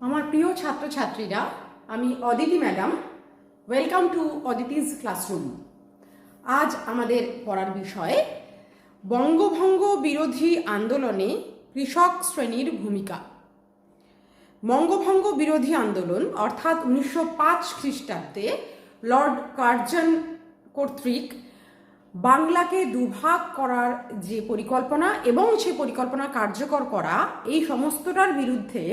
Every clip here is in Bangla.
আমার প্রিয় ছাত্রছাত্রীরা, আমি Aditi madam. Welcome to Aditi's classroom আজ আমাদের পড়ার বিষয়, বঙ্গভঙ্গ বিরোধী আন্দোলনে কৃষক শ্রেণির ভূমিকা। বঙ্গভঙ্গ বিরোধী আন্দোলন অর্থাৎ উনিশশো পাঁচ খ্রিস্টাব্দে লর্ড কার্জন কর্তৃক বাংলাকে দুভাগ করার যে পরিকল্পনা এবং সে পরিকল্পনা কার্যকর করা, এই সমস্তটার বিরুদ্ধে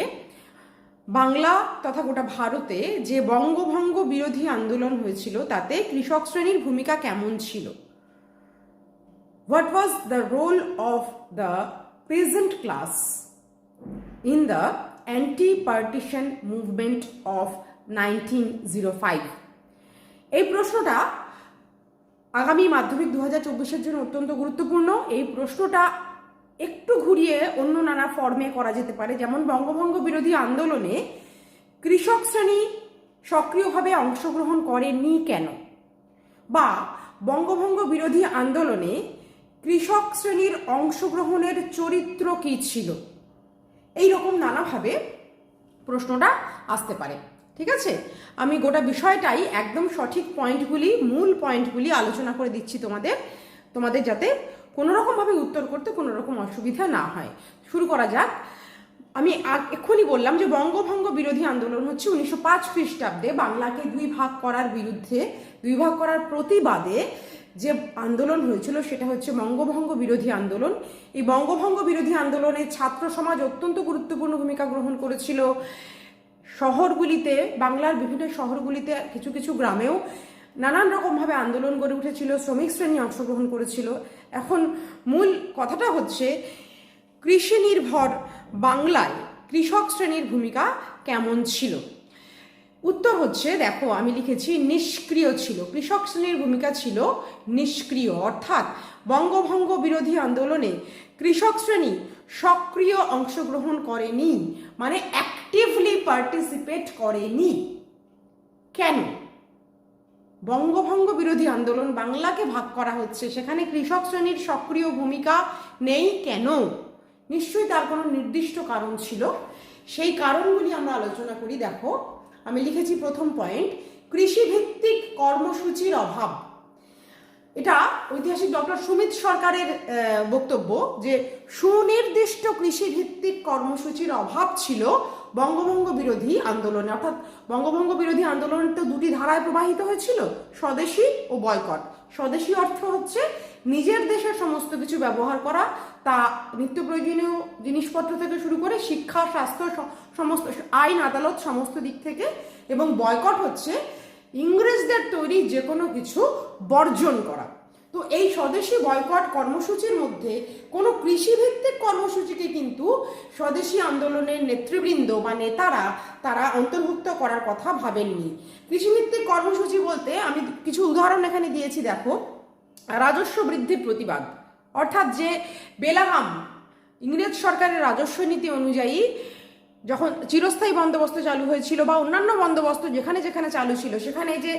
বাংলা তথা গোটা ভারতে যে বঙ্গভঙ্গ বিরোধী আন্দোলন হয়েছিল, তাতে কৃষক শ্রেণির ভূমিকা কেমন ছিল? What was the role of the peasant class in the anti partition movement of nineteen zero five এই প্রশ্নটা আগামী মাধ্যমিক দু হাজার চব্বিশের জন্য অত্যন্ত গুরুত্বপূর্ণ। এই প্রশ্নটা একটু ঘুরিয়ে অন্য নানা ফর্মে করা যেতে পারে। যেমন বঙ্গভঙ্গ বিরোধী আন্দোলনে কৃষক শ্রেণি সক্রিয়ভাবে অংশগ্রহণ করেনি কেন? বা বঙ্গভঙ্গ বিরোধী আন্দোলনে কৃষক শ্রেণির অংশগ্রহণের চরিত্র কী ছিল? এই রকম নানাভাবে প্রশ্নটা আসতে পারে। ঠিক আছে? আমি গোটা বিষয়টাই একদম সঠিক পয়েন্টগুলি মূল পয়েন্টগুলি আলোচনা করে দিচ্ছি তোমাদের তোমাদের যাতে কোনো রকমভাবে উত্তর করতে কোনো রকম অসুবিধা না হয়। শুরু করা যাক। আমি এক্ষুনি বললাম যে বঙ্গভঙ্গ বিরোধী আন্দোলন হচ্ছে উনিশশো পাঁচ খ্রিস্টাব্দে বাংলাকে দুই ভাগ করার বিরুদ্ধে, দুই ভাগ করার প্রতিবাদে যে আন্দোলন হয়েছিল সেটা হচ্ছে বঙ্গভঙ্গ বিরোধী আন্দোলন। এই বঙ্গভঙ্গ বিরোধী আন্দোলনে ছাত্র সমাজ অত্যন্ত গুরুত্বপূর্ণ ভূমিকা গ্রহণ করেছিল। শহরগুলিতে, বাংলার বিভিন্ন শহরগুলিতে, কিছু কিছু গ্রামেও নানান রকমভাবে আন্দোলন গড়ে উঠেছিল, শ্রমিক শ্রেণি অংশগ্রহণ করেছিল। এখন মূল কথাটা হচ্ছে, কৃষি নির্ভর বাংলায় কৃষক শ্রেণির ভূমিকা কেমন ছিল? উত্তর হচ্ছে, দেখো, আমি লিখেছি, নিষ্ক্রিয় ছিল। কৃষক শ্রেণির ভূমিকা ছিল নিষ্ক্রিয়। অর্থাৎ বঙ্গভঙ্গ বিরোধী আন্দোলনে কৃষক শ্রেণি সক্রিয় অংশগ্রহণ করেনি মানে অ্যাক্টিভলি পার্টিসিপেট করেনি। কেন? বঙ্গভঙ্গ বিরোধী আন্দোলন বাংলাকে ভাগ করা হচ্ছে, সেখানে কৃষক শ্রেণির সক্রিয় ভূমিকা নেই কেন? নিশ্চয়ই তার কোনো নির্দিষ্ট কারণ ছিল। সেই কারণগুলি আমরা আলোচনা করি। দেখো, আমি লিখেছি প্রথম পয়েন্ট কৃষিভিত্তিক কর্মসূচির অভাব। এটা ঐতিহাসিক ডক্টর সুমিত সরকারের বক্তব্য যে সুনির্দিষ্ট কৃষিভিত্তিক কর্মসূচির অভাব ছিল বঙ্গভঙ্গ বিরোধী আন্দোলনে, অর্থাৎ বঙ্গভঙ্গ বিরোধী আন্দোলন তো দুটি ধারায় প্রবাহিত হয়েছিল, স্বদেশী ও বয়কট। স্বদেশী অর্থ হচ্ছে নিজের দেশের সমস্ত কিছু ব্যবহার করা, তা নিত্য প্রয়োজনীয় জিনিসপত্র থেকে শুরু করে শিক্ষা, স্বাস্থ্য সমস্ত, আইন, আদালত সমস্ত দিক থেকে, এবং বয়কট হচ্ছে ইংরেজদের তৈরি যে কোনো কিছু বর্জন করা। তো এই স্বদেশি বয়কট কর্মসূচির মধ্যে কোনো কৃষিভিত্তিক কর্মসূচিকে কিন্তু স্বদেশি আন্দোলনের নেতৃবৃন্দ বা নেতারা তারা অন্তর্ভুক্ত করার কথা ভাবেননি। কৃষিভিত্তিক কর্মসূচি বলতে আমি কিছু উদাহরণ এখানে দিয়েছি, দেখো। রাজস্ব বৃদ্ধির প্রতিবাদ। অর্থাৎ যে বেলাহাম, ইংরেজ সরকারের রাজস্ব নীতি অনুযায়ী যখন চিরস্থায়ী বন্দোবস্ত চালু হয়েছিল বা অন্যান্য বন্দোবস্ত যেখানে যেখানে চালু ছিল, সেখানে যে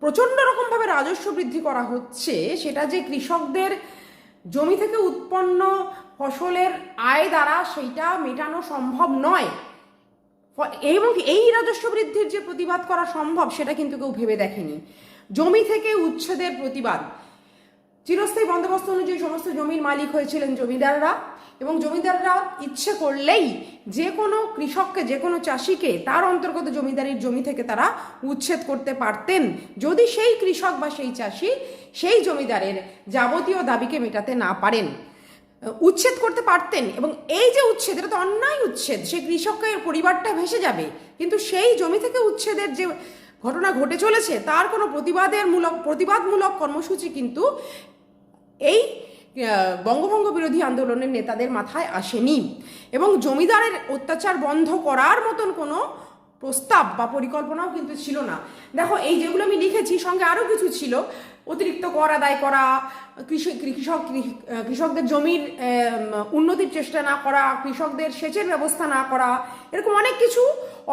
প্রচণ্ড রকমভাবে রাজস্ব বৃদ্ধি করা হচ্ছে, সেটা যে কৃষকদের জমি থেকে উৎপন্ন ফসলের আয় দ্বারা সেইটা মেটানো সম্ভব নয়। এবং এই রাজস্ব বৃদ্ধির যে প্রতিবাদ করা সম্ভব, সেটা কিন্তু কেউ ভেবে দেখেনি। জমি থেকে উচ্ছেদের প্রতিবাদ। চিরস্থায়ী বন্দোবস্ত অনুযায়ী সমস্ত জমির মালিক হয়েছিলেন জমিদাররা এবং জমিদাররা ইচ্ছে করলেই যে কোনো কৃষককে, যে কোনো চাষিকে তার অন্তর্গত জমিদারির জমি থেকে তারা উচ্ছেদ করতে পারতেন। যদি সেই কৃষক বা সেই চাষি সেই জমিদারের যাবতীয় দাবিকে মেটাতে না পারেন, উচ্ছেদ করতে পারতেন এবং এই যে উচ্ছেদ, এটা তো অন্যায় উচ্ছেদ সেই কৃষকের পরিবারটা ভেসে যাবে, কিন্তু সেই জমি থেকে উচ্ছেদের যে ঘটনা ঘটে চলেছে, তার কোনো প্রতিবাদের মূলক, প্রতিবাদমূলক কর্মসূচি কিন্তু এই বঙ্গভঙ্গ বিরোধী আন্দোলনের নেতাদের মাথায় আসেনি এবং জমিদারের অত্যাচার বন্ধ করার মতন কোনো প্রস্তাব বা পরিকল্পনাও কিন্তু ছিল না। দেখো, এই যেগুলো আমি লিখেছি, সঙ্গে আরও কিছু ছিল। অতিরিক্ত কর আদায় করা কৃষি কৃষক, কৃষকদের জমির উন্নতির চেষ্টা না করা, কৃষকদের সেচের ব্যবস্থা না করা, এরকম অনেক কিছু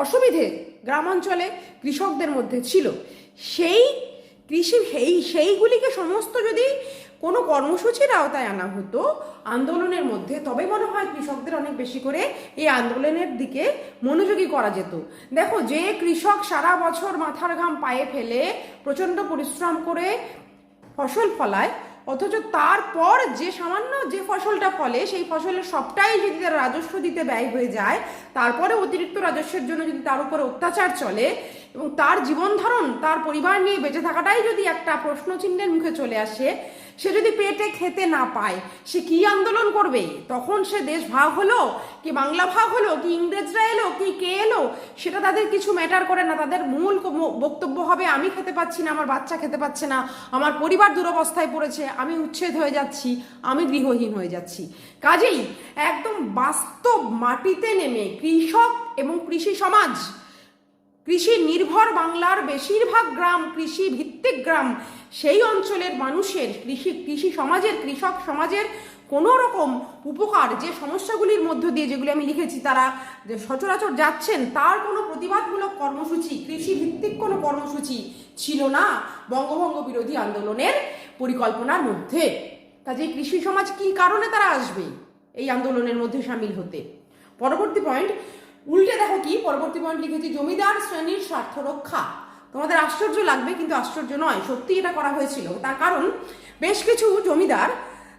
অসুবিধে গ্রামাঞ্চলে কৃষকদের মধ্যে ছিল। সেই কৃষি, সেই, সেইগুলিকে সমস্ত যদি কোনো কর্মসূচির আওতায় আনা হতো। আন্দোলনের মধ্যে তবে মনে হয় কৃষকদের অনেক বেশি করে এই আন্দোলনের দিকে মনোযোগী করা যেত। দেখো, যে কৃষক সারা বছর মাথার ঘাম পায়ে ফেলে, প্রচণ্ড পরিশ্রম করে ফসল ফলায়, অথচ তারপর যে সামান্য যে ফসলটা ফলে, সেই ফসলের সবটাই যদি তার রাজস্ব দিতে ব্যয় হয়ে যায়, তারপরে অতিরিক্ত রাজস্বের জন্য যদি তার উপরে অত্যাচার চলে এবং তার জীবন ধারণ, তার পরিবার নিয়ে বেঁচে থাকাটাই যদি একটা প্রশ্নচিহ্নের মুখে চলে আসে সে যদি পেটে খেতে না পায়, সে কি আন্দোলন করবে? তখন সে দেশ ভাগ হলো, কি বাংলা ভাগ হলো, কি ইংরেজরা এলো, কি কে এলো, সেটা তাদের কিছু ম্যাটার করে না। তাদের মূল বক্তব্য হবে, আমি খেতে পাচ্ছি না, আমার বাচ্চা খেতে পাচ্ছে না, আমার পরিবার দুরবস্থায় পড়েছে, আমি উচ্ছেদ হয়ে যাচ্ছি, আমি গৃহহীন হয়ে যাচ্ছি। কাজেই একদম বাস্তব মাটিতে নেমে কৃষক এবং কৃষি সমাজ কৃষি নির্ভর বাংলার বেশিরভাগ গ্রাম কৃষি ভিত্তিক গ্রাম। সেই অঞ্চলের মানুষের কৃষি কৃষি সমাজের, কৃষক সমাজের কোনো রকম উপকার যে সমস্যাগুলির মধ্য দিয়ে যেগুলি আমি লিখেছি, তারা যে সচরাচর যাচ্ছেন, তার কোনো প্রতিবাদমূলক কর্মসূচি কৃষি ভিত্তিক কোনো কর্মসূচি ছিল না বঙ্গভঙ্গ বিরোধী আন্দোলনের পরিকল্পনার মধ্যে। কাজে কৃষি সমাজ কি কারণে তারা আসবে এই আন্দোলনের মধ্যে সামিল হতে? পরবর্তী পয়েন্ট উল্টে দেখো কি? পরবর্তী পয়েন্ট লিখেছি, জমিদার শ্রেণির স্বার্থ রক্ষা। তোমাদের আশ্চর্য লাগবে, কিন্তু আশ্চর্য নয়। সত্যি এটা করা হয়েছিল। তার কারণ, বেশ কিছু জমিদার,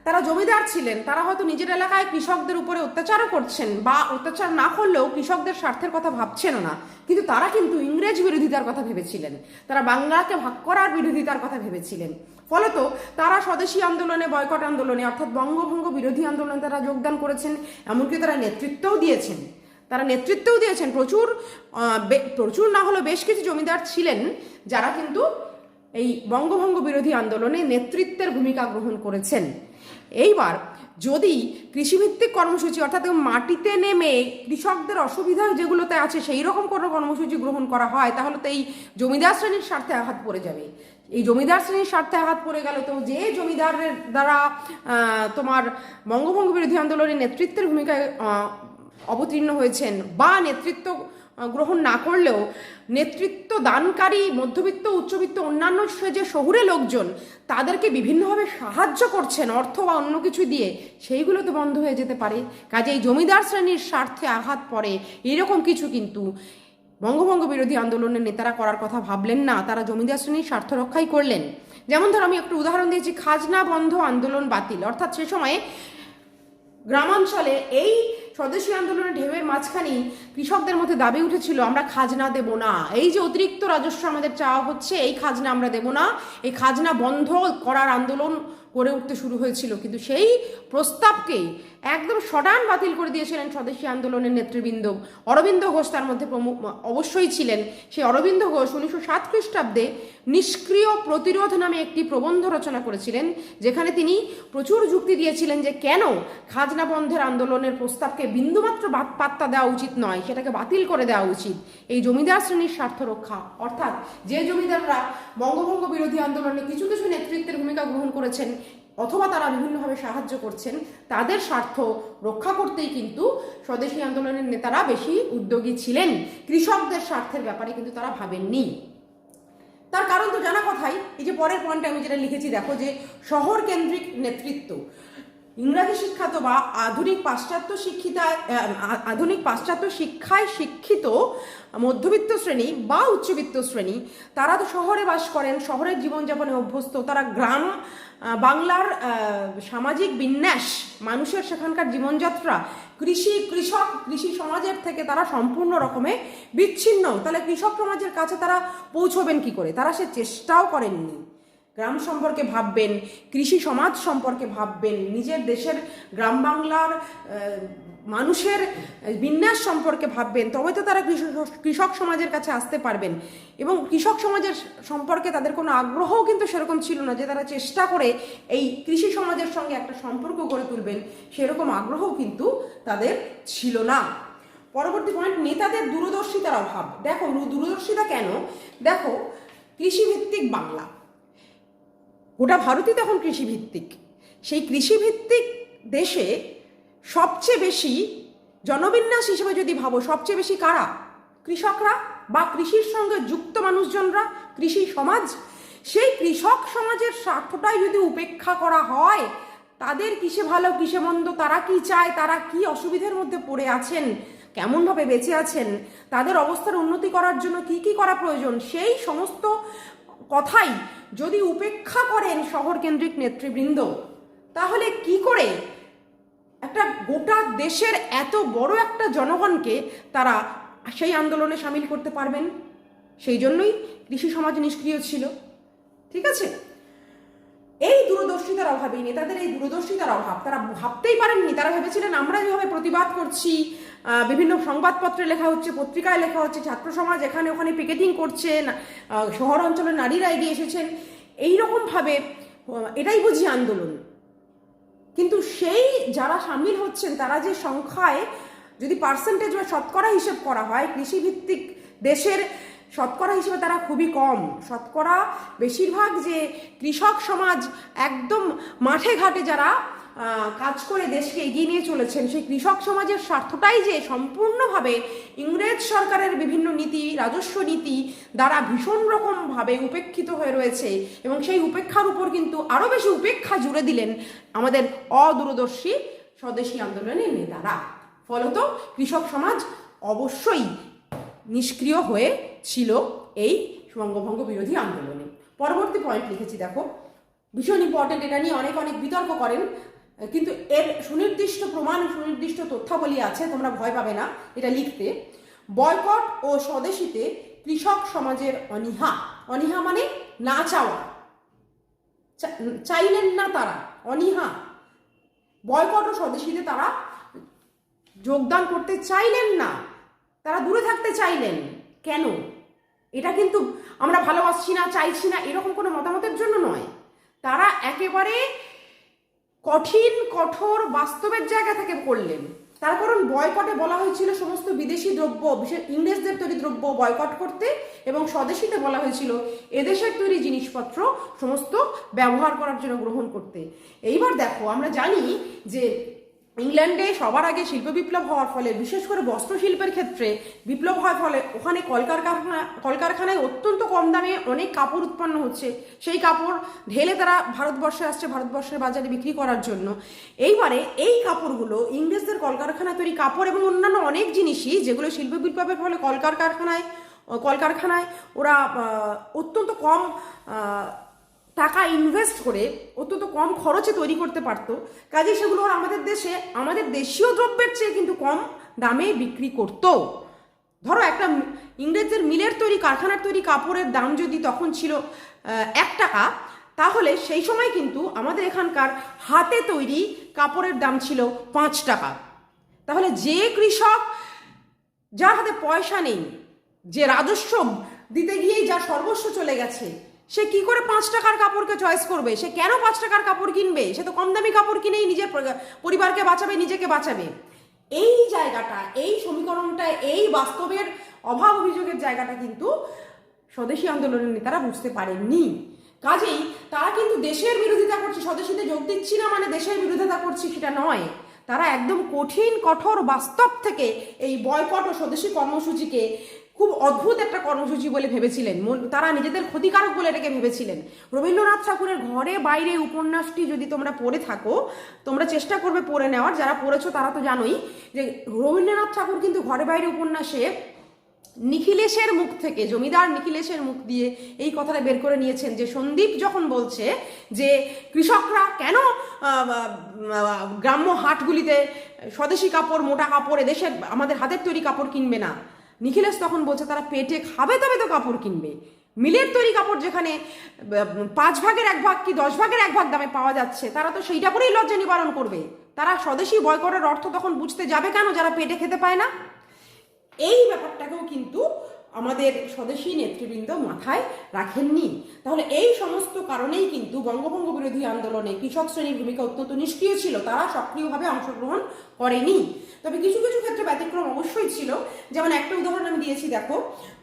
তারা জমিদার ছিলেন। তারা হয়তো নিজের এলাকায় কৃষকদের উপরে অত্যাচারও করছেন বা অত্যাচার না করলেও কৃষকদের স্বার্থের কথা ভাবছেন না। কিন্তু তারা কিন্তু ইংরেজ বিরোধিতার কথা ভেবেছিলেন। তারা বাংলাকে ভাগ করার বিরোধিতার কথা ভেবেছিলেন। ফলত তারা স্বদেশী আন্দোলনে, বয়কট আন্দোলনে, অর্থাৎ বঙ্গভঙ্গ বিরোধী আন্দোলনে তারা যোগদান করেছেন। এমনকি তারা নেতৃত্বও দিয়েছেন। তারা নেতৃত্বও দিয়েছেন। প্রচুর প্রচুর না হলেও বেশ কিছু জমিদার ছিলেন যারা কিন্তু এই বঙ্গভঙ্গ বিরোধী আন্দোলনে নেতৃত্বের ভূমিকা গ্রহণ করেছেন। এইবার যদি কৃষিভিত্তিক কর্মসূচি অর্থাৎ মাটিতে নেমে কৃষকদের অসুবিধা যেগুলোতে আছে সেই রকম কোনো কর্মসূচি গ্রহণ করা হয়, তাহলে তো এই জমিদার শ্রেণির স্বার্থে আঘাত পড়ে যাবে। এই জমিদার শ্রেণির স্বার্থে আঘাত পড়ে গেল তো যে জমিদারের দ্বারা তোমার বঙ্গভঙ্গ বিরোধী আন্দোলনের নেতৃত্বের ভূমিকায় অবতীর্ণ হয়েছেন বা নেতৃত্ব গ্রহণ না করলেও নেতৃত্ব দানকারী, মধ্যবিত্ত, উচ্চবিত্ত, অন্যান্য যে শহুরে লোকজন, তাদেরকে বিভিন্নভাবে সাহায্য করছেন অর্থ বা অন্য কিছু দিয়ে, সেইগুলো তো বন্ধ হয়ে যেতে পারে। কাজেই জমিদার শ্রেণির স্বার্থে আঘাত পড়ে, এরকম কিছু কিন্তু বঙ্গভঙ্গ বিরোধী আন্দোলনের নেতারা করার কথা ভাবলেন না, তারা জমিদার শ্রেণির স্বার্থ রক্ষাই করলেন। যেমন ধর, আমি একটু উদাহরণ দিয়েছি, খাজনা বন্ধ আন্দোলন বাতিল। অর্থাৎ সে সময়ে গ্রামাঞ্চলে এই স্বদেশী আন্দোলনের ঢেউয়ের মাঝখানেই কৃষকদের মধ্যে দাবি উঠেছিল, আমরা খাজনা দেব না। এই যে অতিরিক্ত রাজস্ব আমাদের চাওয়া হচ্ছে, এই খাজনা আমরা দেব না। এই খাজনা বন্ধ করার আন্দোলন গড়ে উঠতে শুরু হয়েছিল। কিন্তু সেই প্রস্তাবকে একদম সডান বাতিল করে দিয়েছিলেন স্বদেশী আন্দোলনের নেতৃবৃন্দ। অরবিন্দ ঘোষ তার মধ্যে প্রমুখ অবশ্যই ছিলেন। সেই অরবিন্দ ঘোষ উনিশশো সাত খ্রিস্টাব্দে নিষ্ক্রিয় প্রতিরোধ নামে একটি প্রবন্ধ রচনা করেছিলেন, যেখানে তিনি প্রচুর যুক্তি দিয়েছিলেন যে কেন খাজনা বন্ধের আন্দোলনের প্রস্তাবকে বিন্দুমাত্র পাত্তা দেওয়া উচিত নয়, সেটাকে বাতিল করে দেওয়া উচিত। এই জমিদার শ্রেণির স্বার্থ রক্ষা। অর্থাৎ যে জমিদাররা বঙ্গভঙ্গ বিরোধী আন্দোলনে কিছু কিছু নেতৃত্বের ভূমিকা গ্রহণ করেছেন অথবা তারা বিভিন্নভাবে সাহায্য করছেন, তাদের স্বার্থ রক্ষা করতেই কিন্তু স্বদেশী আন্দোলনের নেতারা বেশি উদ্যোগী ছিলেন। কৃষকদের স্বার্থের ব্যাপারে কিন্তু তারা ভাবেননি। তার কারণ তো জানা কথাই, এই যে পরের পয়েন্টে আমি যেটা লিখেছি, দেখো যে শহর কেন্দ্রিক নেতৃত্ব। ইংরাজি শিক্ষাত বা আধুনিক পাশ্চাত্য শিক্ষিতায় আধুনিক পাশ্চাত্য শিক্ষায় শিক্ষিত মধ্যবিত্ত শ্রেণি বা উচ্চবিত্ত শ্রেণি, তারা তো শহরে বাস করেন, শহরের জীবনযাপনে অভ্যস্ত, তারা গ্রাম বাংলার সামাজিক বিন্যাস, মানুষের সেখানকার জীবনযাত্রা, কৃষি, কৃষক, কৃষি সমাজের থেকে তারা সম্পূর্ণ রকমে বিচ্ছিন্ন। তাহলে কৃষক সমাজের কাছে তারা পৌঁছবেন কি করে? তারা সে চেষ্টাও করেননি। গ্রাম সম্পর্কে ভাববেন, কৃষি সমাজ সম্পর্কে ভাববেন, নিজের দেশের গ্রাম বাংলার মানুষের বিন্যাস সম্পর্কে ভাববেন তবে তো তারা কৃষক কৃষক সমাজের কাছে আসতে পারবেন। এবং কৃষক সমাজের সম্পর্কে তাদের কোনো আগ্রহও কিন্তু সেরকম ছিল না যে তারা চেষ্টা করে এই কৃষি সমাজের সঙ্গে একটা সম্পর্ক গড়ে তুলবেন, সেরকম আগ্রহও কিন্তু তাদের ছিল না। পরবর্তী পয়েন্ট নেতাদের দূরদর্শিতার অভাব। দেখো, দূরদর্শিতা কেন? দেখো, কৃষিভিত্তিক বাংলা। গোটা ভারতই তখন কৃষিভিত্তিক। সেই কৃষিভিত্তিক দেশে সবচেয়ে বেশি জনবিন্যাস হিসেবে যদি ভাবো, সবচেয়ে বেশি কারা? কৃষকরা বা কৃষির সঙ্গে যুক্ত মানুষজনরা? কৃষি সমাজ? সেই কৃষক সমাজের স্বার্থটাই যদি উপেক্ষা করা হয়, তাদের কিসে ভালো, কিসে মন্দ, তারা কি চায়, তারা কি অসুবিধার মধ্যে পড়ে আছেন, কেমনভাবে বেঁচে আছেন, তাদের অবস্থার উন্নতি করার জন্য কি কি করা প্রয়োজন, সেই সমস্ত কথাই যদি উপেক্ষা করেন শহর কেন্দ্রিক নেতৃবৃন্দ, তাহলে কি করে একটা গোটা দেশের এত বড় একটা জনগণকে তারা সেই আন্দোলনে সামিল করতে পারবেন। সেই জন্যই কৃষি সমাজ নিষ্ক্রিয় ছিল। ঠিক আছে? এই দূরদর্শিতার অভাবেই নেতাদের এই দূরদর্শিতার অভাব, তারা ভাবতেই পারেননি, তারা ভেবেছিলেন, আমরা যেভাবে প্রতিবাদ করছি বিভিন্ন সংবাদপত্রে লেখা হচ্ছে, পত্রিকায় লেখা হচ্ছে, ছাত্র সমাজ এখানে ওখানে পিকেটিং করছে শহর অঞ্চলের নারীরা এগিয়ে এসেছেন। এইরকমভাবে, এটাই বুঝি আন্দোলন। কিন্তু সেই যারা সামিল হচ্ছেন, তারা যে সংখ্যায় যদি পার্সেন্টেজ বা শতকরা হিসেব করা হয়, কৃষিভিত্তিক দেশের শতকরা হিসেবে তারা খুবই কম। শতকরা বেশিরভাগ যে কৃষক সমাজ একদম মাঠে ঘাটে যারা কাজ করে দেশকে এগিয়ে নিয়ে চলেছেন সেই কৃষক সমাজের স্বার্থটাই যে সম্পূর্ণভাবে ইংরেজ সরকারের বিভিন্ন নীতি, রাজস্ব নীতি দ্বারা ভীষণ রকমভাবে উপেক্ষিত হয়ে রয়েছে এবং সেই উপেক্ষার উপর কিন্তু আরও বেশি উপেক্ষা জুড়ে দিলেন আমাদের অদূরদর্শী স্বদেশী আন্দোলনের নেতারা। ফলত কৃষক সমাজ অবশ্যই নিষ্ক্রিয় হয়ে ছিল এই বঙ্গভঙ্গ বিরোধী আন্দোলনে। পরবর্তী পয়েন্ট লিখেছি, দেখো। ভীষণ ইম্পর্টেন্ট এটা নিয়ে অনেক অনেক বিতর্ক করেন কিন্তু এর সুনির্দিষ্ট প্রমাণ, সুনির্দিষ্ট তথ্যাবলী আছে, তোমরা ভয় পাবে না এটা লিখতে। বয়কট ও স্বদেশীতে কৃষক সমাজের অনীহা। অনীহা মানে না চাওয়া। চাইলেন না তারা, অনীহা। বয়কট ও স্বদেশীতে তারা যোগদান করতে চাইলেন না, তারা দূরে থাকতে চাইলেন। কেন? এটা কিন্তু আমরা ভালোবাসছি না, চাইছি না, এরকম কোনো মতামতের জন্য নয়। তারা একেবারে কঠিন, কঠোর, বাস্তবের জায়গা থেকে করলেন তার কারণ বয়কটে বলা হয়েছিল সমস্ত বিদেশি দ্রব্য, বিশেষ ইংরেজদের তৈরি দ্রব্য বয়কট করতে এবং স্বদেশীতে বলা হয়েছিল এদেশের তৈরি জিনিসপত্র সমস্ত ব্যবহার করার জন্য গ্রহণ করতে। এইবার দেখো, আমরা জানি যে ইংল্যান্ডে সবার আগে শিল্প বিপ্লব হওয়ার ফলে, বিশেষ করে বস্ত্র শিল্পের ক্ষেত্রে বিপ্লব হওয়ার ফলে ওখানে কলকারখানা, কলকারখানায় অত্যন্ত কম দামে অনেক কাপড় উৎপন্ন হচ্ছে। সেই কাপড় ঢেলে তারা ভারতবর্ষে আসছে ভারতবর্ষের বাজারে বিক্রি করার জন্য। এইবারে এই কাপড়গুলো ইংরেজদের কলকারখানায় তৈরি কাপড় এবং অন্যান্য অনেক জিনিসই যেগুলো শিল্প বিপ্লবের ফলে কলকারখানায় কলকারখানায় ওরা অত্যন্ত কম টাকা ইনভেস্ট করে অত্যন্ত কম খরচে তৈরি করতে পারতো। কাজে সেগুলো আমাদের দেশে, আমাদের দেশীয় দ্রব্যের চেয়ে কিন্তু কম দামে বিক্রি করতো। ধরো একটা ইংরেজদের মিলের তৈরি, কারখানার তৈরি কাপড়ের দাম যদি তখন ছিল এক টাকা, তাহলে সেই সময় কিন্তু আমাদের এখানকার হাতে তৈরি কাপড়ের দাম ছিল পাঁচ টাকা। তাহলে যে কৃষক যার হাতে পয়সা নেই, যে রাজস্ব দিতে গিয়েই যা সর্বস্ব চলে গেছে সে কি করে পাঁচ টাকার কাপড়কে চয়েস করবে? সে কেন পাঁচ টাকার কাপড় কিনবে? সে তো কম দামি কাপড় কিনেই নিজের পরিবারকে বাঁচাবে, নিজেকে বাঁচাবে। এই জায়গাটা, এই সমীকরণটা, এই বাস্তবের অভাব অভিযোগের জায়গাটা কিন্তু স্বদেশী আন্দোলনের নেতারা বুঝতে পারেননি। কাজেই তারা কিন্তু দেশের বিরোধিতা করছে। স্বদেশীতে যোগ দিচ্ছি না মানে দেশের বিরোধিতা করছি সেটা নয়। তারা একদম কঠিন, কঠোর বাস্তব থেকে এই বয়কট ও স্বদেশী কর্মসূচিকে খুব অদ্ভুত একটা কর্মসূচি বলে ভেবেছিলেন। তারা নিজেদের ক্ষতিকারক বলে এটাকে ভেবেছিলেন। রবীন্দ্রনাথ ঠাকুরের ঘরে, বাইরে উপন্যাসটি যদি তোমরা পড়ে থাকো, তোমরা চেষ্টা করবে পড়ে নেওয়ার। যারা পড়েছো তারা তো জানোই যে রবীন্দ্রনাথ ঠাকুর কিন্তু ঘরে, বাইরে উপন্যাসে নিখিলেশের মুখ থেকে, জমিদার নিখিলেশের মুখ দিয়ে এই কথাটা বের করে নিয়েছেন যে সন্দীপ যখন বলছে যে কৃষকরা কেন গ্রাম্য হাটগুলিতে স্বদেশী কাপড়, মোটা কাপড়, এদেশের আমাদের হাতের তৈরি কাপড় কিনবে না? নিখিলেশ তখন বলছে, তারা পেটে খাবে তবে তো কাপড় কিনবে। মিলের তৈরি কাপড় যেখানে, পাঁচ ভাগের এক ভাগ কি দশ ভাগের এক ভাগ দামে পাওয়া যাচ্ছে, তারা তো সেইটা করেই লজ্জা নিবারণ করবে। তারা স্বদেশী বয়কটের অর্থ তখন বুঝতে যাবে কেন যারা পেটে খেতে পায় না? এই ব্যাপারটাকেও কিন্তু আমাদের স্বদেশী নেতৃবৃন্দ মাথায় রাখেননি। তাহলে এই সমস্ত কারণেই কিন্তু বঙ্গভঙ্গ বিরোধী আন্দোলনে কৃষক শ্রেণির ভূমিকা অত্যন্ত নিষ্ক্রিয় ছিল। তারা সক্রিয়ভাবে অংশগ্রহণ করেনি। তবে কিছু কিছু ক্ষেত্রে ব্যতিক্রম অবশ্যই ছিল। যেমন একটা উদাহরণ আমি দিয়েছি, দেখো,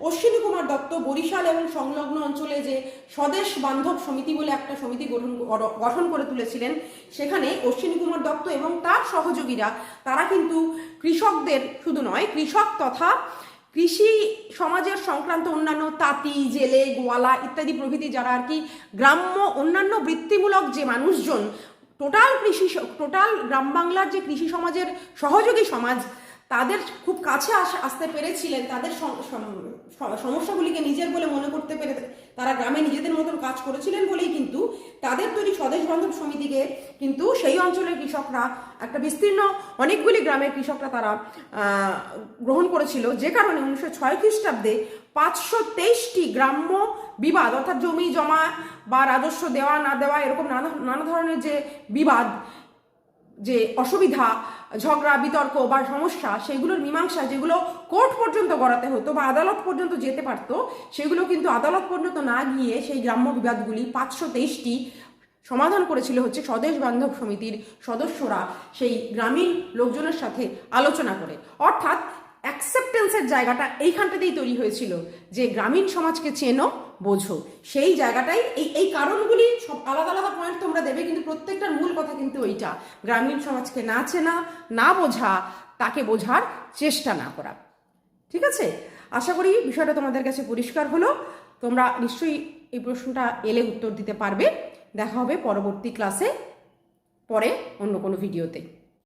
অশ্বিনী কুমার দত্ত বরিশাল এবং সংলগ্ন অঞ্চলে যে স্বদেশ বান্ধব সমিতি বলে একটা সমিতি গঠন গঠন করে তুলেছিলেন, সেখানে অশ্বিনী কুমার দত্ত এবং তার সহযোগীরা, তারা কিন্তু কৃষকদের শুধু নয়, কৃষক তথা কৃষি সমাজের সংক্রান্ত অন্যান্য তাঁতি, জেলে, গোয়ালা ইত্যাদি প্রভৃতি যারা আর কি গ্রাম্য, অন্যান্য বৃত্তিমূলক যে মানুষজন টোটাল কৃষি টোটাল গ্রাম বাংলার যে কৃষি সমাজের সহযোগী সমাজ তাদের খুব কাছে আস- আসতে পেরেছিলেন, তাদের সমস্যাগুলিকে নিজের বলে মনে করতে পেরে তারা গ্রামে নিজেদের মতন কাজ করেছিলেন বলেই কিন্তু তাদের তৈরি স্বদেশ বান্ধব সমিতিকে কিন্তু সেই অঞ্চলের কৃষকরা একটা বিস্তীর্ণ অনেকগুলি গ্রামের কৃষকরা তারা গ্রহণ করেছিল। যে কারণে উনিশশো ছয় খ্রিস্টাব্দে পাঁচশো তেইশটি গ্রাম্য বিবাদ, অর্থাৎ জমি জমা বা রাজস্ব দেওয়া না দেওয়া, এরকম নানা নানা ধরনের যে বিবাদ, যে অসুবিধা ঝগড়া, বিতর্ক বা সমস্যা, সেগুলোর মীমাংসা যেগুলো কোর্ট পর্যন্ত গড়াতে হতো বা আদালত পর্যন্ত যেতে পারতো, সেগুলো কিন্তু আদালত পর্যন্ত না গিয়ে সেই গ্রাম্য বিবাদগুলি পাঁচশো তেইশটি সমাধান করেছিল হচ্ছে স্বদেশ বান্ধব সমিতির সদস্যরা সেই গ্রামীণ লোকজনের সাথে আলোচনা করে। অর্থাৎ অ্যাকসেপ্টেন্সের জায়গাটা এইখানটাতেই তৈরি হয়েছিল, যে গ্রামীণ সমাজকে চেনো, বোঝো। সেই জায়গাটাই, এই এই কারণগুলি সব আলাদা আলাদা পয়েন্ট তোমরা দেবে, কিন্তু প্রত্যেকটার মূল কথা কিন্তু ওইটা গ্রামীণ সমাজকে না চেনা, না বোঝা, তাকে বোঝার চেষ্টা না করা। ঠিক আছে? আশা করি বিষয়টা তোমাদের কাছে পরিষ্কার হলো। তোমরা নিশ্চয়ই এই প্রশ্নটা এলে উত্তর দিতে পারবে। দেখা হবে পরবর্তী ক্লাসে পরে অন্য কোনো ভিডিওতে